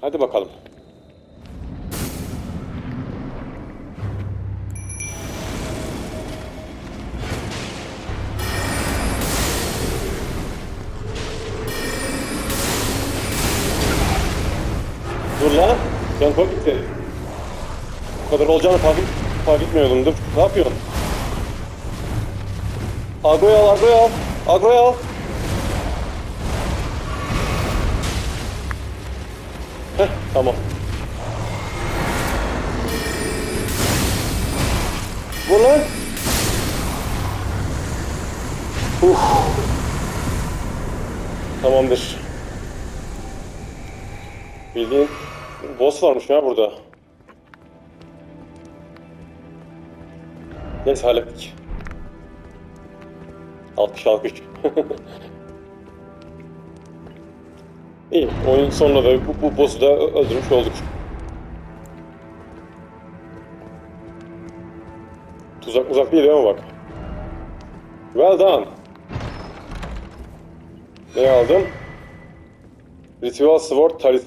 Hadi bakalım. Dur lan. Can çok gitti. Bu kadar olacağını fark, fark etmiyordum. Dur. Ne yapıyorsun? Agro'yu al, Agro'yu al. Agro'yu al. Heh, tamam. Vur lan. Uf. Tamamdır. Bildiğin boss varmış ya burada. Neyse hallettik. Alkış alkış. İyi. Oyun sonunda da bu, bu boss'u da öldürmüş olduk. Tuzak uzak değil mi bak? Well done. Ne aldım? Ritual Sword Talisman.